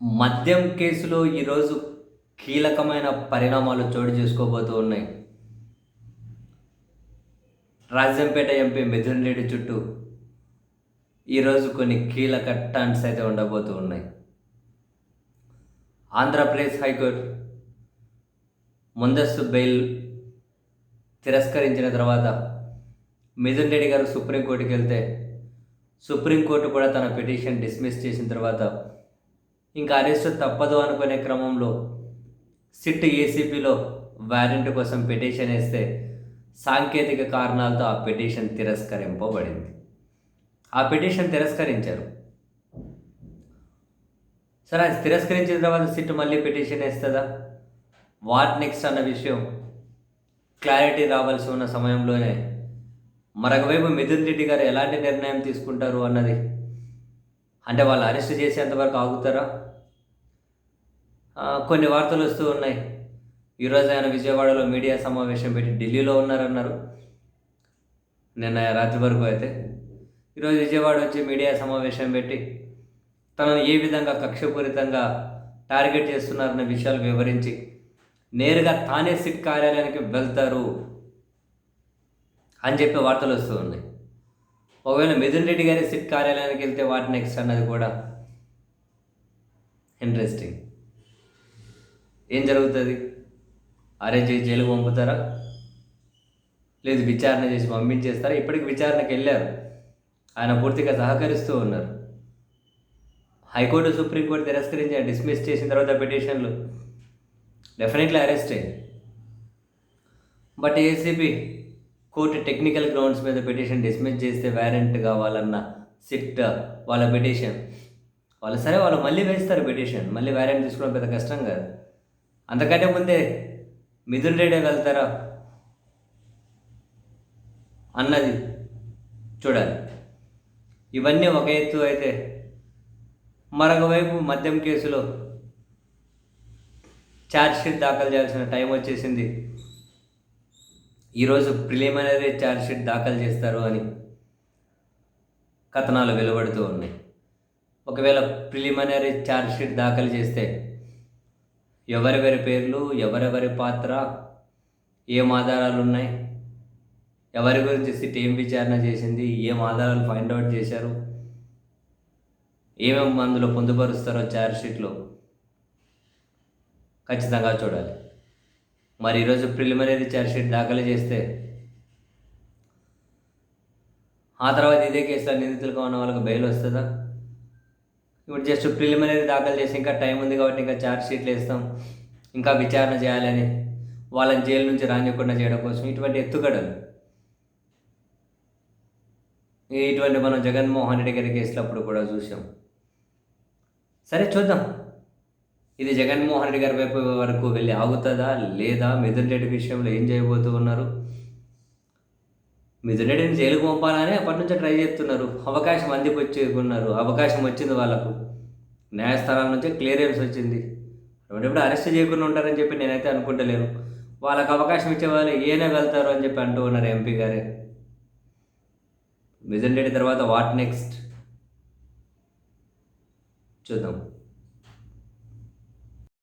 మద్యం కేసులో ఈరోజు కీలకమైన పరిణామాలు చోటు చేసుకోబోతూ ఉన్నాయి. రాజంపేట ఎంపీ మిథున్ రెడ్డి చుట్టూ ఈరోజు కొన్ని కీలక టర్న్స్ అయితే ఉండబోతూ ఉన్నాయి. ఆంధ్రప్రదేశ్ హైకోర్టు ముందస్తు బెయిల్ తిరస్కరించిన తర్వాత మిథున్ రెడ్డి గారు సుప్రీంకోర్టుకి వెళ్తే సుప్రీంకోర్టు కూడా తన పిటిషన్ డిస్మిస్ చేసిన తర్వాత ఇంకా అరెస్ట్ తప్పదు అనుకునే క్రమంలో సిట్ ఏసీపీలో వారెంట్ కోసం పిటిషన్ వేస్తే సాంకేతిక కారణాలతో ఆ పిటిషన్ తిరస్కరింపబడింది. ఆ పిటిషన్ తిరస్కరించారు. సరే అది తిరస్కరించిన తర్వాత సిట్ మళ్ళీ పిటిషన్ వేస్తుందా? వాట్ నెక్స్ట్ అన్న విషయం క్లారిటీ రావాల్సి ఉన్న సమయంలోనే మరొకవైపు మిథున్ రెడ్డి గారు ఎలాంటి నిర్ణయం తీసుకుంటారు అన్నది అంటే వాళ్ళు అరెస్ట్ చేసేంతవరకు ఆగుతారా? కొన్ని వార్తలు వస్తూ ఉన్నాయి. ఈరోజు ఆయన విజయవాడలో మీడియా సమావేశం పెట్టి ఢిల్లీలో ఉన్నారన్నారు. నిన్న రాత్రి వరకు అయితే. ఈరోజు విజయవాడ వచ్చి మీడియా సమావేశం పెట్టి తనను ఏ విధంగా కక్షపూరితంగా టార్గెట్ చేస్తున్నారన్న విషయాలు వివరించి నేరుగా తానే సిట్ కార్యాలయానికి వెళ్తారు అని చెప్పి వార్తలు వస్తూ ఉన్నాయి. ఒకవేళ మిథున్ రెడ్డి గారి సిట్ కార్యాలయానికి వెళ్తే వాటి నెక్స్ట్ అన్నది కూడా ఇంట్రెస్టింగ్ ఏం జరుగుతుంది? అరెంజ్ చేసి జైలుకు పంపుతారా? లేదు విచారణ చేసి పంపించేస్తారా? ఇప్పటికి విచారణకు వెళ్ళారు. ఆయన పూర్తిగా సహకరిస్తూ ఉన్నారు. హైకోర్టు సుప్రీంకోర్టు తిరస్కరించి డిస్మిస్ చేసిన తర్వాత పిటిషన్లు definitely arrest but ACB court technical grounds మీద పిటిషన్ డిస్మిస్ చేస్తే వ్యారెంట్ కావాలన్న సిట్ వాళ్ళ పిటిషన్. వాళ్ళు సరే వాళ్ళు మళ్ళీ వేస్తారు పిటిషన్. మళ్ళీ వ్యారెంట్ తీసుకోవడం పెద్ద కష్టం కాదు. అంతకంటే ముందే మిథున్ రెడ్డి వెళ్తారా? అన్నది చూడాలి. ఇవన్నీ ఒక ఎత్తు అయితే మరొక వైపు మద్యం కేసులో ఛార్జ్ షీట్ దాఖలు చేయాల్సిన టైం వచ్చేసింది. ఈరోజు ప్రిలిమినరీ ఛార్జ్ షీట్ దాఖలు చేస్తారు అని కథనాలు వెలువడుతూ ఉన్నాయి. ఒకవేళ ప్రిలిమినరీ ఛార్జ్షీట్ దాఖలు చేస్తే ఎవరెవరి పేర్లు ఎవరెవరి పాత్ర ఏం ఆధారాలు ఉన్నాయి ఎవరి గురించి సిట్ ఏం విచారణ చేసింది ఏం ఆధారాలు ఫైండ్ అవుట్ చేశారు ఏమేమి మందులు పొందుపరుస్తారో ఛార్జ్షీట్లో ఖచ్చితంగా చూడాలి. మరి ఈరోజు ప్రిలిమినరీ ఛార్జ్ షీట్ దాఖలు చేస్తే? ఆ తర్వాత ఇదే కేసులో నిందితులుగా ఉన్న వాళ్ళకి బెయిల్ వస్తుందా? ఇప్పుడు జస్ట్ ప్రిలిమినరీ దాఖలు చేసి ఇంకా టైం ఉంది కాబట్టి ఇంకా ఛార్జ్ షీట్లు వేస్తాం ఇంకా విచారణ చేయాలని వాళ్ళని జైలు నుంచి రానివ్వకుండా చేయడం కోసం ఇటువంటి ఎత్తుగడలు. ఇటువంటి మనం జగన్మోహన్ రెడ్డి గారి కేసులు అప్పుడు కూడా చూసాం. సరే చూద్దాం. ఇది జగన్మోహన్ రెడ్డి గారి వైపు వరకు వెళ్ళి ఆగుతుందా? లేదా మిథున్ రెడ్డి విషయంలో ఏం చేయబోతూ ఉన్నారు? మిథున్ రెడ్డిని జైలుకు పంపాలని అప్పటి నుంచే ట్రై చేస్తున్నారు. అవకాశం అందిపుచ్చి వచ్చేకున్నారు అవకాశం వచ్చింది వాళ్ళకు. న్యాయస్థానాల నుంచే క్లియరెన్స్ వచ్చింది. అటువంటిప్పుడు అరెస్ట్ చేయకుండా ఉంటారని చెప్పి నేనైతే అనుకుంటలేను. వాళ్ళకి అవకాశం ఇచ్చే వాళ్ళు ఏనే వెళ్తారు అని చెప్పి అంటూ ఉన్నారు ఎంపీ గారే. మిథున్ రెడ్డి తర్వాత వాట్ నెక్స్ట్? చూద్దాం.